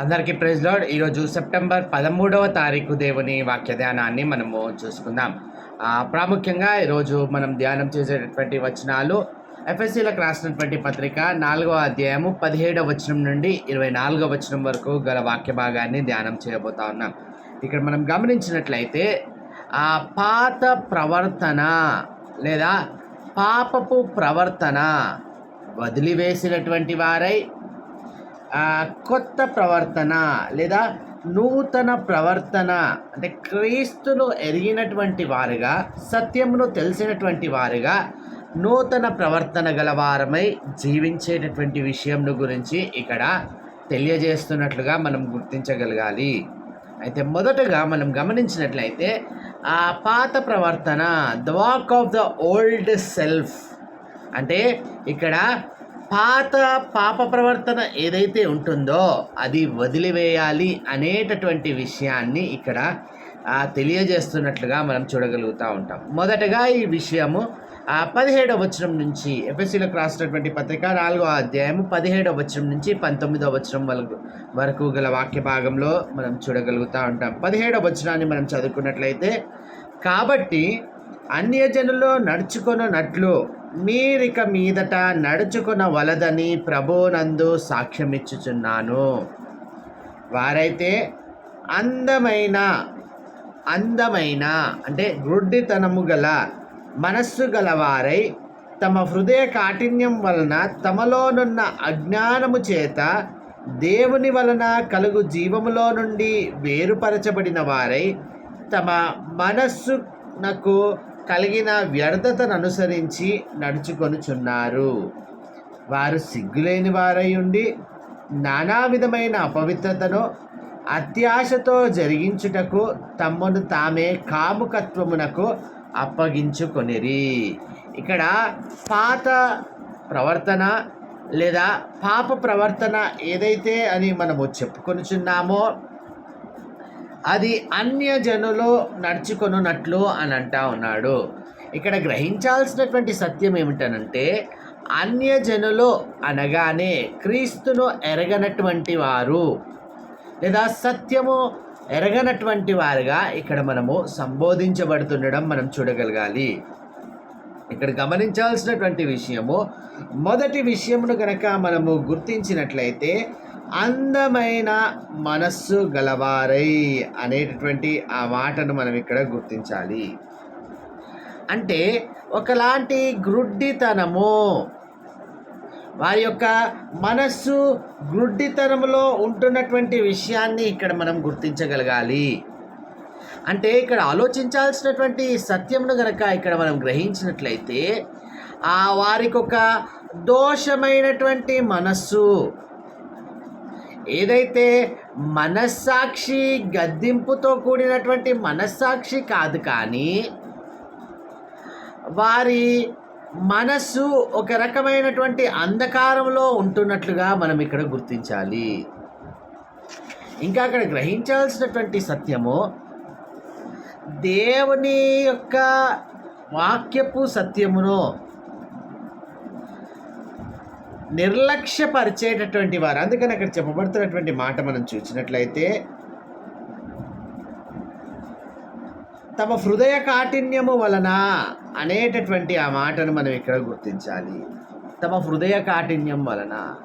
అందరికీ praise lord ఈరోజు September పదమూడవ తారీఖు దేవుని వాక్య ధ్యానాన్ని మనము చూసుకుందాం. ప్రాముఖ్యంగా ఈరోజు మనం ధ్యానం చేసేటటువంటి వచనాలు ఎఫ్ఎస్సీలకు రాసినటువంటి పత్రిక నాలుగవ అధ్యాయము పదిహేడవ వచనం నుండి ఇరవై నాలుగవ వచనం వరకు గల వాక్య భాగాన్ని ధ్యానం చేయబోతా ఉన్నాం. ఇక్కడ మనం గమనించినట్లయితే ఆ పాత ప్రవర్తన లేదా పాపపు ప్రవర్తన వదిలివేసినటువంటి వారై కొత్త ప్రవర్తన లేదా నూతన ప్రవర్తన అంటే క్రీస్తులు ఎరిగినటువంటి వారుగా సత్యమును తెలిసినటువంటి వారుగా నూతన ప్రవర్తన గలవారమై జీవించేటటువంటి విషయంను గురించి ఇక్కడ తెలియజేస్తున్నట్లుగా మనం గుర్తించగలగాలి. అయితే మొదటగా మనం గమనించినట్లయితే ఆ పాత ప్రవర్తన the walk of the old self అంటే ఇక్కడ పాత పాప ప్రవర్తన ఏదైతే ఉంటుందో అది వదిలివేయాలి అనేటటువంటి విషయాన్ని ఇక్కడ తెలియజేస్తున్నట్లుగా మనం చూడగలుగుతూ ఉంటాం. మొదటగా ఈ విషయము పదిహేడవ వచనం నుంచి ఎఫ్ఎస్సీలకు రాసినటువంటి పత్రిక నాలుగో అధ్యాయము పదిహేడవ వచనం నుంచి పంతొమ్మిదవ వచనం వరకు వరకు గల వాక్య భాగంలో మనం చూడగలుగుతూ ఉంటాం. పదిహేడవ వచనాన్ని మనం చదువుకున్నట్లయితే కాబట్టి అన్యజనులో నడుచుకొనున్నట్లు మీరిక మీదట నడుచుకున్న వలదని ప్రభునందు సాక్ష్యమిచ్చుచున్నాను. వారైతే అందమైన అందమైన అంటే గ్రుడ్డితనము గల మనస్సు గలవారై తమ హృదయ కాఠిన్యం వలన తమలోనున్న అజ్ఞానము చేత దేవుని వలన కలుగు జీవములో నుండి వేరుపరచబడిన వారై తమ మనస్సునకు కలిగిన వ్యర్థతను అనుసరించి నడుచుకొనుచున్నారు. వారు సిగ్గులేని వారై ఉండి నానా విధమైన అపవిత్రతను అత్యాశతో జరిగించుటకు తమ్మును తామే కాముకత్వమునకు అప్పగించుకొనిరి. ఇక్కడ పాత ప్రవర్తన లేదా పాప ప్రవర్తన ఏదైతే అని మనము చెప్పుకొనుచున్నామో అది అన్యజనులు నడుచుకొనున్నట్లు అని అంటా ఉన్నాడు. ఇక్కడ గ్రహించాల్సినటువంటి సత్యం ఏమిటనంటే అన్యజనులు అనగానే క్రీస్తును ఎరగనటువంటి వారు. లేదా సత్యము ఎరగనటువంటి వారుగా ఇక్కడ మనము సంబోధించబడుతుండడం మనం చూడగలగాలి. ఇక్కడ గమనించాల్సినటువంటి విషయము మొదటి విషయమును కనుక మనము గుర్తించినట్లయితే అందమైన మనస్సు గలవారై అనేటటువంటి ఆ మాటను మనం ఇక్కడ గుర్తించాలి. అంటే ఒకలాంటి గ్రుడ్డితనము వారి యొక్క మనస్సు గ్రుడ్డితనంలో ఉంటున్నటువంటి విషయాన్ని ఇక్కడ మనం గుర్తించగలగాలి. అంటే ఇక్కడ ఆలోచించాల్సినటువంటి సత్యమును గనక ఇక్కడ మనం గ్రహించినట్లయితే ఆ వారికి ఒక దోషమైనటువంటి మనస్సు ఏదైతే మనస్సాక్షి గద్దింపుతో కూడినటువంటి మనస్సాక్షి కాదు కానీ వారి మనస్సు ఒక రకమైనటువంటి అంధకారంలో ఉంటున్నట్లుగా మనం ఇక్కడ గుర్తించాలి. ఇంకా అక్కడ గ్రహించాల్సినటువంటి సత్యము దేవుని యొక్క వాక్యపు సత్యమును నిర్లక్ష్యపరిచేటటువంటి వారు. అందుకని అక్కడ చెప్పబడుతున్నటువంటి మాట మనం చూసినట్లయితే తమ హృదయ కాఠిన్యము వలన అనేటటువంటి ఆ మాటను మనం ఇక్కడ గుర్తించాలి. తమ హృదయ కాఠిన్యం వలన.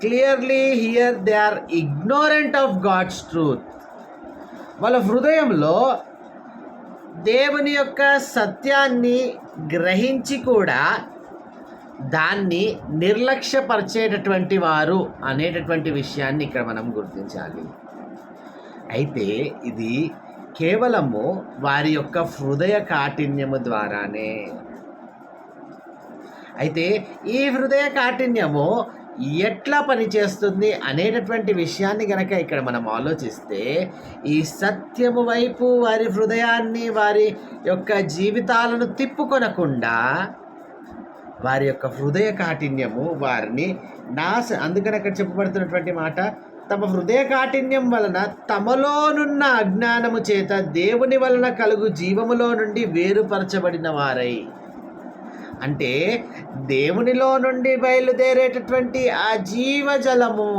Clearly here they are ignorant of God's truth వాళ్ళ హృదయంలో దేవుని యొక్క సత్యాన్ని గ్రహించి కూడా దాన్ని నిర్లక్ష్యపరిచేటటువంటి వారు అనేటటువంటి విషయాన్ని ఇక్కడ మనం గుర్తించాలి. అయితే ఇది కేవలము వారి యొక్క హృదయ కాఠిన్యము ద్వారానే. అయితే ఈ హృదయ కాఠిన్యము ఎట్లా పనిచేస్తుంది అనేటటువంటి విషయాన్ని గనక ఇక్కడ మనం ఆలోచిస్తే ఈ సత్యము వైపు వారి హృదయాన్ని వారి యొక్క జీవితాలను తిప్పుకొనకుండా వారి యొక్క హృదయ కాఠిన్యము వారిని నాశ అందుకని అక్కడ చెప్పబడుతున్నటువంటి మాట తమ హృదయ కాఠిన్యం వలన తమలోనున్న అజ్ఞానము చేత దేవుని వలన కలుగు జీవములో నుండి వేరుపరచబడిన వారై. అంటే దేవునిలో నుండి బయలుదేరేటటువంటి ఆ జీవజలము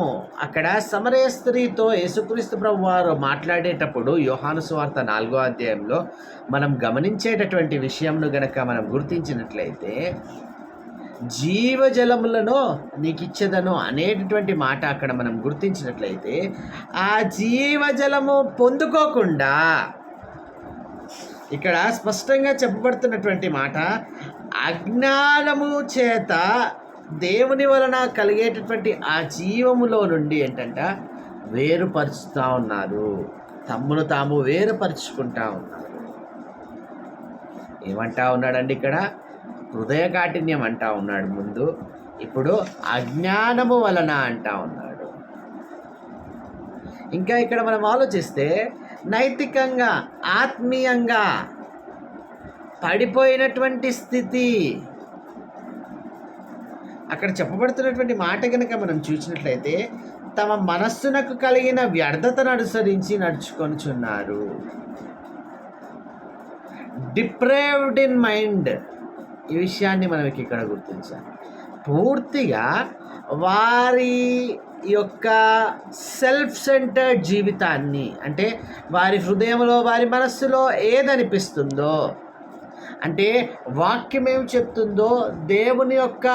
అక్కడ సమరయ స్త్రీతో యేసుక్రీస్తు ప్రభు వారు మాట్లాడేటప్పుడు యోహానుస్వార్త నాలుగో అధ్యాయంలో మనం గమనించేటటువంటి విషయంను గనక మనం గుర్తించినట్లయితే జీవజలములను నీకు ఇచ్చేదను అనేటటువంటి మాట అక్కడ మనం గుర్తించినట్లయితే ఆ జీవజలము పొందుకోకుండా ఇక్కడ స్పష్టంగా చెప్పబడుతున్నటువంటి మాట అజ్ఞానము చేత దేవుని వలన కలిగేటటువంటి ఆ జీవములో నుండి ఏంటంట వేరుపరుచుతూ ఉన్నారు. తమ్మును తాము వేరుపరుచుకుంటా ఉన్నారు. ఏమంటా ఉన్నాడండి ఇక్కడ? హృదయ కాఠిన్యం అంటా ఉన్నాడు ముందు. ఇప్పుడు అజ్ఞానము వలన అంటా ఉన్నాడు. ఇంకా ఇక్కడ మనం ఆలోచిస్తే నైతికంగా ఆత్మీయంగా పడిపోయినటువంటి స్థితి. అక్కడ చెప్పబడుతున్నటువంటి మాట కనుక మనం చూసినట్లయితే తమ మనస్సునకు కలిగిన వ్యర్థతను అనుసరించి నడుచుకొనుచున్నారు. డిప్రేవ్డ్ ఇన్ మైండ్ ఈ విషయాన్ని మనం ఇక్కడ గుర్తించాలి. పూర్తిగా వారి యొక్క సెల్ఫ్ సెంటర్డ్ జీవితాన్ని అంటే వారి హృదయంలో వారి మనస్సులో ఏదనిపిస్తుందో అంటే వాక్యం ఏం చెప్తుందో దేవుని యొక్క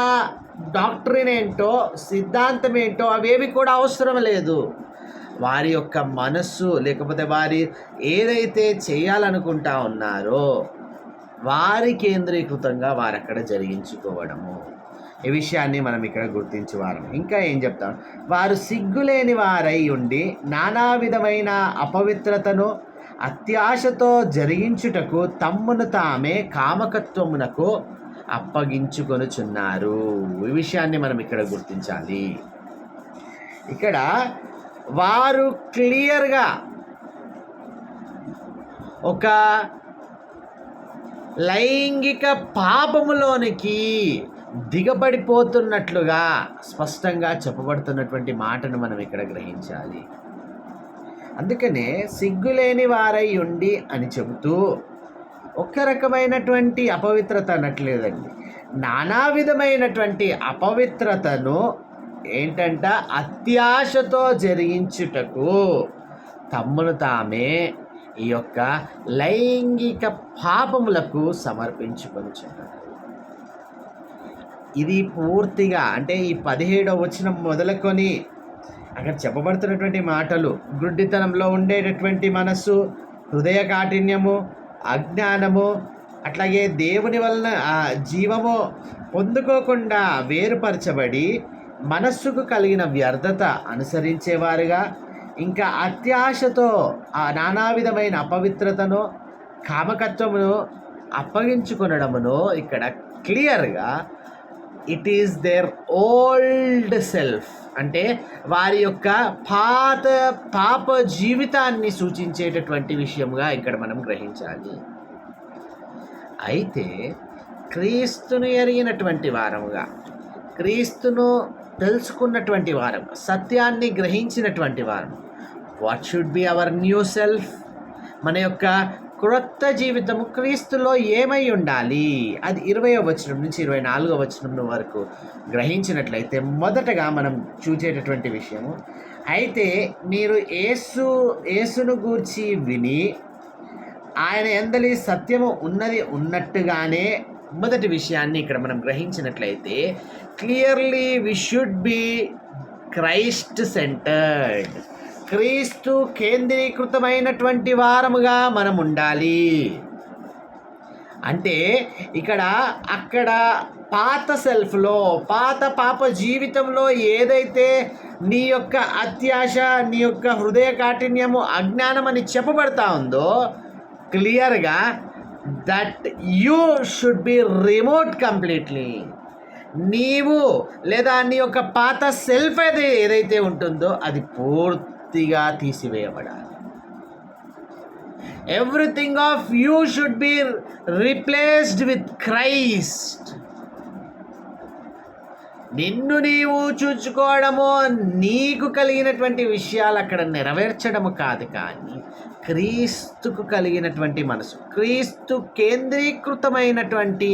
డాక్టరీన్ ఏంటో సిద్ధాంతం ఏంటో అవేవి కూడా అవసరం లేదు. వారి యొక్క మనస్సు లేకపోతే వారి ఏదైతే చేయాలనుకుంటా ఉన్నారో వారి కేంద్రీకృతంగా వారు అక్కడ జరిగించుకోవడము. ఈ విషయాన్ని మనం ఇక్కడ గుర్తించి వారం ఇంకా ఏం చెప్తాం? వారు సిగ్గులేని వారై ఉండి నానా విధమైన అపవిత్రతను అత్యాశతో జరిగించుటకు తమ్మును తామే కామకత్వమునకు అప్పగించుకొనుచున్నారు. ఈ విషయాన్ని మనం ఇక్కడ గుర్తించాలి. ఇక్కడ వారు క్లియర్గా ఒక లైంగిక పాపములోనికి దిగబడిపోతున్నట్లుగా స్పష్టంగా చెప్పబడుతున్నటువంటి మాటను మనం ఇక్కడ గ్రహించాలి. అందుకనే సిగ్గులేని వారై ఉండి అని చెబుతూ ఒక రకమైనటువంటి అపవిత్రత అనట్లేదండి. నానా విధమైనటువంటి అపవిత్రతను ఏంటంట అత్యాశతో జరిగించుటకు తమ్మును తామే ఈ యొక్క లైంగిక పాపములకు సమర్పించుకొని ఇది పూర్తిగా అంటే ఈ పదిహేడవ వచ్చిన మొదలుకొని అక్కడ చెప్పబడుతున్నటువంటి మాటలు గుడ్డితనంలో ఉండేటటువంటి మనస్సు హృదయ కాఠిన్యము అజ్ఞానము అట్లాగే దేవుని వలన జీవము పొందుకోకుండా వేరుపరచబడి మనస్సుకు కలిగిన వ్యర్థత అనుసరించేవారుగా ఇంకా అత్యాశతో ఆ నానా విధమైన అపవిత్రతను కామకత్వమును అప్పగించుకొనడమును ఇక్కడ క్లియర్గా it is there old self అంటే వారి యొక్క పాత పాప జీవితాన్ని సూచించేటటువంటి విషయంగా ఇక్కడ మనం గ్రహించాలి. అయితే క్రీస్తును ఎరిగినటువంటి వారముగా క్రీస్తును తెలుసుకున్నటువంటి వారం సత్యాన్ని గ్రహించినటువంటి వారం what should be our new self మన యొక్క క్రొత్త జీవితము క్రీస్తులో ఏమై ఉండాలి? అది ఇరవై వచనం నుంచి ఇరవై నాలుగో వచనం వరకు గ్రహించినట్లయితే మొదటగా మనం చూసేటటువంటి విషయము అయితే మీరు ఏసు ఏసును గూర్చి విని ఆయన ఎందలి సత్యము ఉన్నది ఉన్నట్టుగానే మొదటి విషయాన్ని ఇక్కడ మనం గ్రహించినట్లయితే clearly we should be Christ centred. క్రీస్తు కేంద్రీకృతమైనటువంటి వారముగా మనం ఉండాలి అంటే ఇక్కడ అక్కడ పాత సెల్ఫ్లో పాత పాప జీవితంలో ఏదైతే నీ యొక్క అత్యాశ నీ యొక్క హృదయ కాఠిన్యము అజ్ఞానం అని చెప్పబడతా ఉందో క్లియర్గా that you should be remote completely. నీవు లేదా నీ యొక్క పాత సెల్ఫ్ అది ఏదైతే ఉంటుందో అది పూర్తి పూర్తిగా తీసివేయబడాలి. Everything of you should be replaced with Christ నిన్ను నీవు చూచుకోవడము నీకు కలిగినటువంటి విషయాలు అక్కడ నెరవేర్చడము కాదు కానీ క్రీస్తుకు కలిగినటువంటి మనసు క్రీస్తు కేంద్రీకృతమైనటువంటి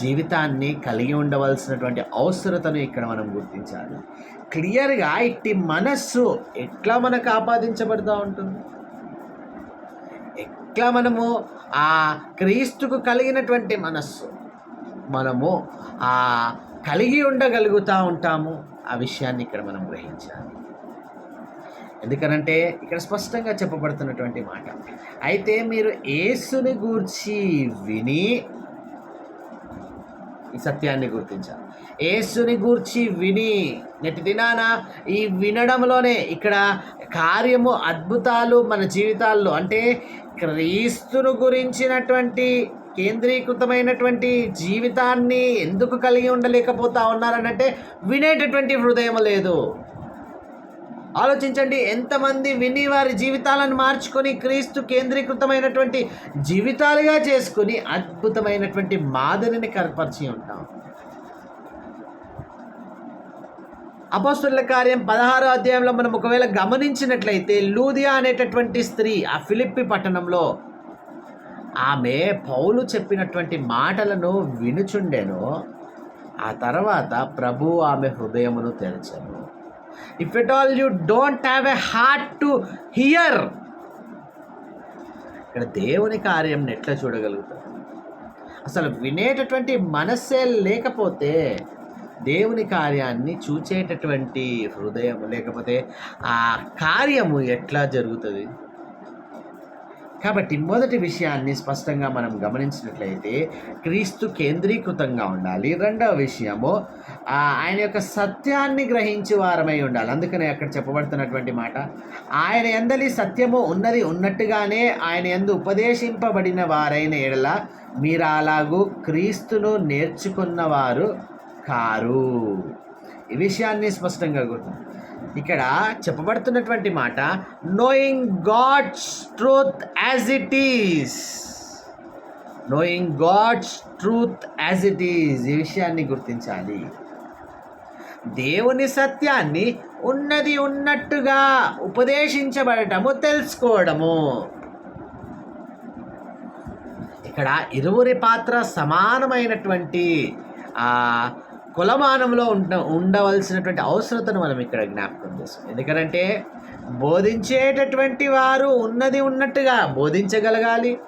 జీవితాన్ని కలిగి ఉండవలసినటువంటి అవసరతను ఇక్కడ మనం గుర్తించాలి. క్లియర్గా ఇట్టి మనస్సు ఎట్లా మనకు ఆపాదించబడుతూ ఉంటుంది? ఎట్లా మనము ఆ క్రీస్తుకు కలిగినటువంటి మనస్సు మనము ఆ కలిగి ఉండగలుగుతూ ఉంటాము? ఆ విషయాన్ని ఇక్కడ మనం గ్రహించాలి. ఎందుకనంటే ఇక్కడ స్పష్టంగా చెప్పబడుతున్నటువంటి మాట. అయితే మీరు యేసుని గూర్చి విని ఈ సత్యాన్ని గుర్తించాలి. యేసుని గూర్చి విని నెట్టి దినాన ఈ వినడంలోనే ఇక్కడ కార్యము అద్భుతాలు మన జీవితాల్లో అంటే క్రీస్తును గురించినటువంటి కేంద్రీకృతమైనటువంటి జీవితాన్ని ఎందుకు కలిగి ఉండలేకపోతా ఉన్నారనంటే వినేటటువంటి హృదయం లేదు. ఆలోచించండి. ఎంతమంది విని వారి జీవితాలను మార్చుకొని క్రీస్తు కేంద్రీకృతమైనటువంటి జీవితాలుగా చేసుకుని అద్భుతమైనటువంటి మాదిరిని కనపరిచి ఉంటాం. అపోస్తుల కార్యం పదహారో అధ్యాయంలో మనం ఒకవేళ గమనించినట్లయితే లూదియా అనేటటువంటి స్త్రీ ఆ ఫిలిప్పి పట్టణంలో ఆమె పౌలు చెప్పినటువంటి మాటలను వినుచుండెను. ఆ తర్వాత ప్రభు ఆమె హృదయమును తెరచను. If at all you don't have a heart to hear ఇక్కడ దేవుని కార్యం ఎట్లా చూడగలుగుతారు అసలు వినేటటువంటి మనస్సే లేకపోతే దేవుని కార్యాన్ని చూచేటటువంటి హృదయం లేకపోతే ఆ కార్యము ఎట్లా జరుగుతుంది? కాబట్టి మొదటి విషయాన్ని స్పష్టంగా మనం గమనించినట్లయితే క్రీస్తు కేంద్రీకృతంగా ఉండాలి. రెండవ విషయము ఆయన యొక్క సత్యాన్ని గ్రహించి వారమై ఉండాలి. అందుకనే అక్కడ చెప్పబడుతున్నటువంటి మాట ఆయన ఎందలి సత్యము ఉన్నది ఉన్నట్టుగానే ఆయన ఎందు ఉపదేశింపబడిన వారైన ఎడల మీరు అలాగూ క్రీస్తును నేర్చుకున్నవారు కారు. ఈ విషయాన్ని స్పష్టంగా గుర్తు. ఇక్కడ చెప్పబడుతున్నటువంటి మాట knowing God's truth as it is knowing God's truth as it is ఈ విషయాన్ని గుర్తించాలి. దేవుని సత్యాన్ని ఉన్నది ఉన్నట్టుగా ఉపదేశించబడటము తెలుసుకోవడము. ఇక్కడ ఇరువురి పాత్ర సమానమైనటువంటి కులమానంలో ఉండ ఉండవలసినటువంటి అవసరతను మనం ఇక్కడ జ్ఞాపకం చేస్తాం. ఎందుకంటే బోధించేటటువంటి వారు ఉన్నది ఉన్నట్టుగా బోధించగలగాలి.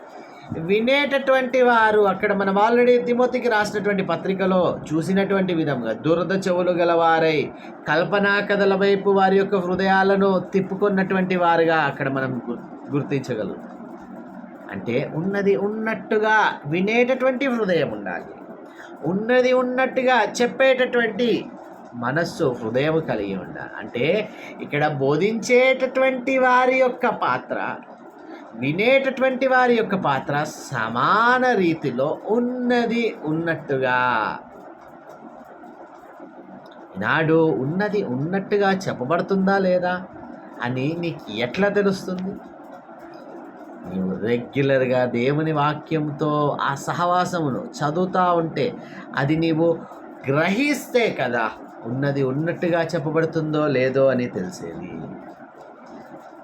వినేటటువంటి వారు అక్కడ మనం ఆల్రెడీ తిమోతికి రాసినటువంటి పత్రికలో చూసినటువంటి విధంగా దురద చెవులు గలవారై కల్పనా కథల వైపు వారి యొక్క హృదయాలను తిప్పుకున్నటువంటి వారుగా అక్కడ మనం గు- గుర్తించగలుగుతాం. అంటే ఉన్నది ఉన్నట్టుగా వినేటటువంటి హృదయం ఉండాలి. ఉన్నది ఉన్నట్టుగా చెప్పేటటువంటి మనస్సు హృదయం కలిగి ఉండాలి అంటే ఇక్కడ బోధించేటటువంటి వారి యొక్క పాత్ర వినేటటువంటి వారి యొక్క పాత్ర సమాన రీతిలో ఉన్నది ఉన్నట్టుగా. ఈనాడు ఉన్నది ఉన్నట్టుగా చెప్పబడుతుందా లేదా అని నీకు ఎట్లా తెలుస్తుంది? నువ్వు రెగ్యులర్గా దేవుని వాక్యంతో ఆ సహవాసమును చదువుతూ ఉంటే అది నీవు గ్రహిస్తే కదా ఉన్నది ఉన్నట్టుగా చెప్పబడుతుందో లేదో అని తెలిసేది.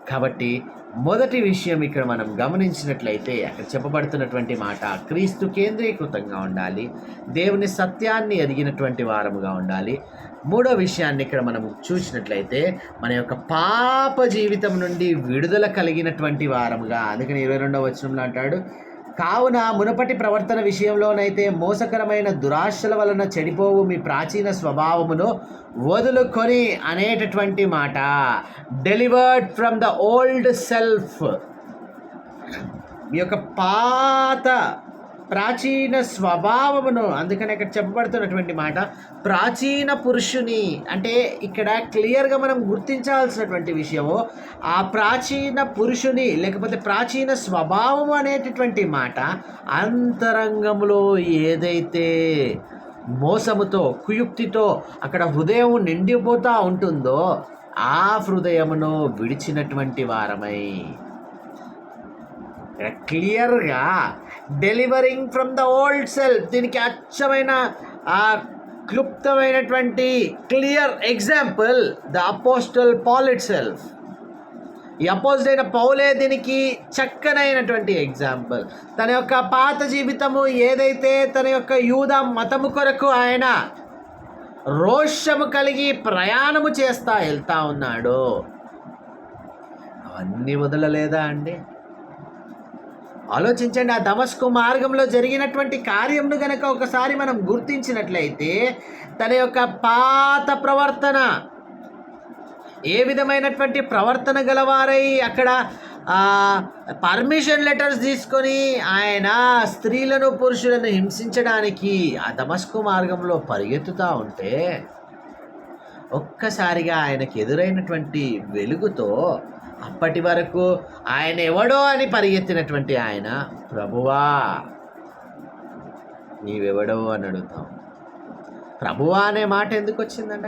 కాబట్టి మొదటి విషయం ఇక్కడ మనం గమనించినట్లయితే అక్కడ చెప్పబడుతున్నటువంటి మాట క్రీస్తు కేంద్రీకృతంగా ఉండాలి దేవుని సత్యాన్ని ఎదిగినటువంటి వారముగా ఉండాలి మూడో విషయాన్ని ఇక్కడ మనం చూసినట్లయితే మన యొక్క పాప జీవితం నుండి విడుదల కలిగినటువంటి వారముగా అందుకని ఇరవై రెండవ వచనంలో అంటాడు కావున మునపటి ప్రవర్తన విషయంలోనైతే మోసకరమైన దురాశల వలన చెడిపోవు మీ ప్రాచీన స్వభావమును వదులుకొని అనేటటువంటి మాట delivered from the old self మీ యొక్క పాత ప్రాచీన స్వభావమును అందుకని ఇక్కడ చెప్పబడుతున్నటువంటి మాట ప్రాచీన పురుషుని అంటే ఇక్కడ క్లియర్గా మనం గుర్తించాల్సినటువంటి విషయము ఆ ప్రాచీన పురుషుని లేకపోతే ప్రాచీన స్వభావము అనేటటువంటి మాట అంతరంగంలో ఏదైతే మోసముతో కుయుక్తితో అక్కడ హృదయం నిండిపోతూ ఉంటుందో ఆ హృదయమును విడిచినటువంటి వారమై. ఇక్కడ క్లియర్గా delivering from the old self. దీనికి అచ్చమైన ఆ క్లుప్తమైనటువంటి clear example the apostle Paul itself. ఈ అపోజిట్ అయిన పౌలే దీనికి చక్కనైనటువంటి ఎగ్జాంపుల్. తన యొక్క పాత జీవితము ఏదైతే తన యొక్క యూద మతము కొరకు ఆయన రోషము కలిగి ప్రయాణము చేస్తా వెళ్తా ఉన్నాడు అవన్నీ వదలలేదా అండి? ఆలోచించండి ఆ దమస్కు మార్గంలో జరిగినటువంటి కార్యంను గనక ఒకసారి మనం గుర్తించినట్లయితే తన యొక్క పాత ప్రవర్తన ఏ విధమైనటువంటి ప్రవర్తన గలవారై అక్కడ పర్మిషన్ లెటర్స్ తీసుకొని ఆయన స్త్రీలను పురుషులను హింసించడానికి ఆ దమస్కు మార్గంలో పరిగెత్తుతూ ఉంటే ఒక్కసారిగా ఆయనకు ఎదురైనటువంటి వెలుగుతో అప్పటి వరకు ఆయన ఎవడో అని పరిగెత్తినటువంటి ఆయన ప్రభువా నీవెవడో అని అడుగుతాం. ప్రభువా అనే మాట ఎందుకు వచ్చిందంట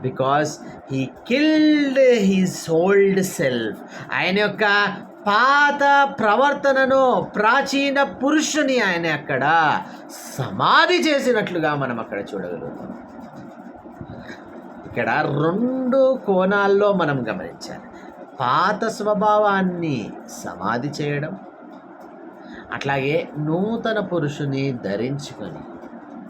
because he killed his old self ఆయన యొక్క పాత ప్రవర్తనను ప్రాచీన పురుషుని ఆయన అక్కడ సమాధి చేసినట్లుగా మనం అక్కడ చూడగలుగుతాం. ఇక్కడ రెండు కోణాల్లో మనం గమనించాలి. పాత స్వభావాన్ని సమాధి చేయడం అట్లాగే నూతన పురుషుని ధరించుకొని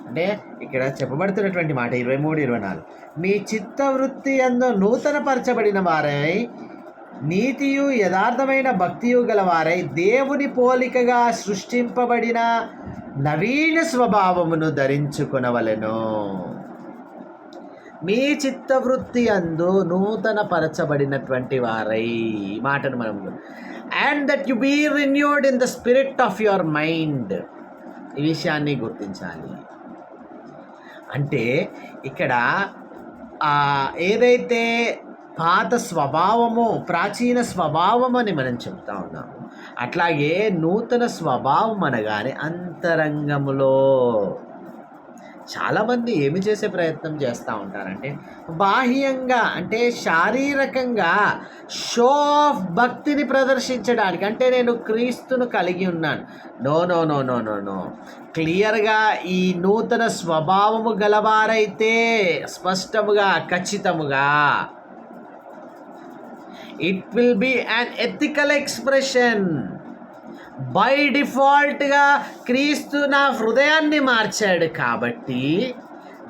అంటే ఇక్కడ చెప్పబడుతున్నటువంటి మాట ఇరవై మూడు ఇరవై నాలుగు. మీ చిత్తవృత్తి ఎందు నూతనపరచబడిన వారై నీతియు యథార్థమైన భక్తియు గలవారై దేవుని పోలికగా సృష్టింపబడిన నవీన స్వభావమును ధరించుకునవలెను. మీ చిత్తవృత్తి అందు నూతన పరచబడినటువంటి వారై. ఈ మాటను మనం and that you be renewed in the spirit of your mind ఈ విషయాన్ని గుర్తించాలి. అంటే ఇక్కడ ఏదైతే పాత స్వభావము ప్రాచీన స్వభావం అని మనం చెప్తా ఉన్నాము అట్లాగే నూతన స్వభావం అనగానే అంతరంగములో చాలామంది ఏమి చేసే ప్రయత్నం చేస్తూ ఉంటారంటే బాహ్యంగా అంటే శారీరకంగా షో ఆఫ్ భక్తిని ప్రదర్శించడానికి అంటే నేను క్రీస్తును కలిగి ఉన్నాను. No no no no no no. క్లియర్గా ఈ నూతన స్వభావము గలవారైతే స్పష్టముగా ఖచ్చితముగా it will be an ethical expression by డిఫాల్ట్గా క్రీస్తు నా హృదయాన్ని మార్చాడు కాబట్టి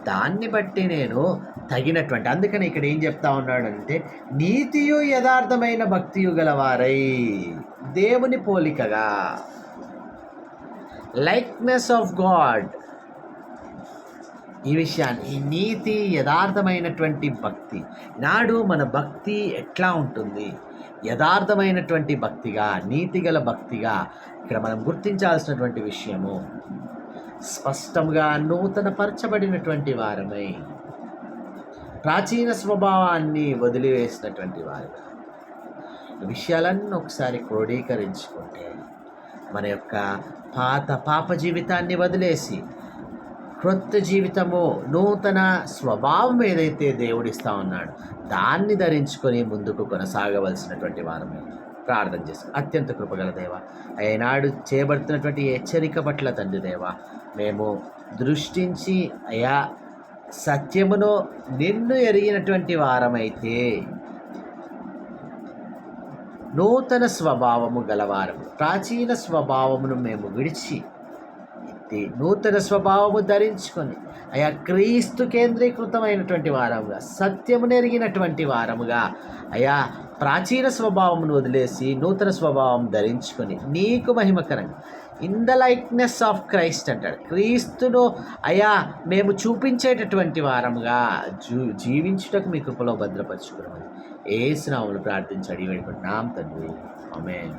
దాన్ని బట్టి నేను తగినటువంటి. అందుకని ఇక్కడ ఏం చెప్తా ఉన్నాడంటే నీతియు యథార్థమైన భక్తియు గలవారై దేవుని పోలికగా. లైక్నెస్ ఆఫ్ గాడ్ ఈ విషయాన్ని ఈ నీతి యథార్థమైనటువంటి భక్తి. నాడు మన భక్తి ఎట్లా ఉంటుంది? యథార్థమైనటువంటి భక్తిగా నీతిగల భక్తిగా ఇక్కడ మనం గుర్తించాల్సినటువంటి విషయము స్పష్టంగా నూతన పరచబడినటువంటి వారమై ప్రాచీన స్వభావాన్ని వదిలివేసినటువంటి వారుగా. విషయాలన్నీ ఒకసారి క్రోడీకరించుకుంటే మన యొక్క పాత పాప జీవితాన్ని వదిలేసి క్రొత్త జీవితము నూతన స్వభావం ఏదైతే దేవుడిస్తా ఉన్నాడు దాన్ని ధరించుకొని ముందుకు కొనసాగవలసినటువంటి వారమే. ప్రార్థన చేస్తాం అత్యంత కృపగల దేవ. ఏనాడు చేయబడుతున్నటువంటి హెచ్చరిక పట్ల తండ్రి దేవ మేము దృష్టించి అయా సత్యమును నిన్ను ఎరిగినటువంటి వారమైతే నూతన స్వభావము గలవారము. ప్రాచీన స్వభావమును మేము విడిచి వ్యక్తి నూతన స్వభావము ధరించుకొని అయా క్రీస్తు కేంద్రీకృతమైనటువంటి వారముగా సత్యము నెరిగినటువంటి వారముగా అయా ప్రాచీన స్వభావమును వదిలేసి నూతన స్వభావం ధరించుకొని నీకు మహిమకరంగా in the likeness of Christ అంటాడు. క్రీస్తును అయా మేము చూపించేటటువంటి వారముగా జూ జీవించుటకు మీ కృపలో భద్రపరచుకున్నామని ఏ స్నాములు ప్రార్థించాడు అడిగి నామ తండ్రి. ఆమేన్.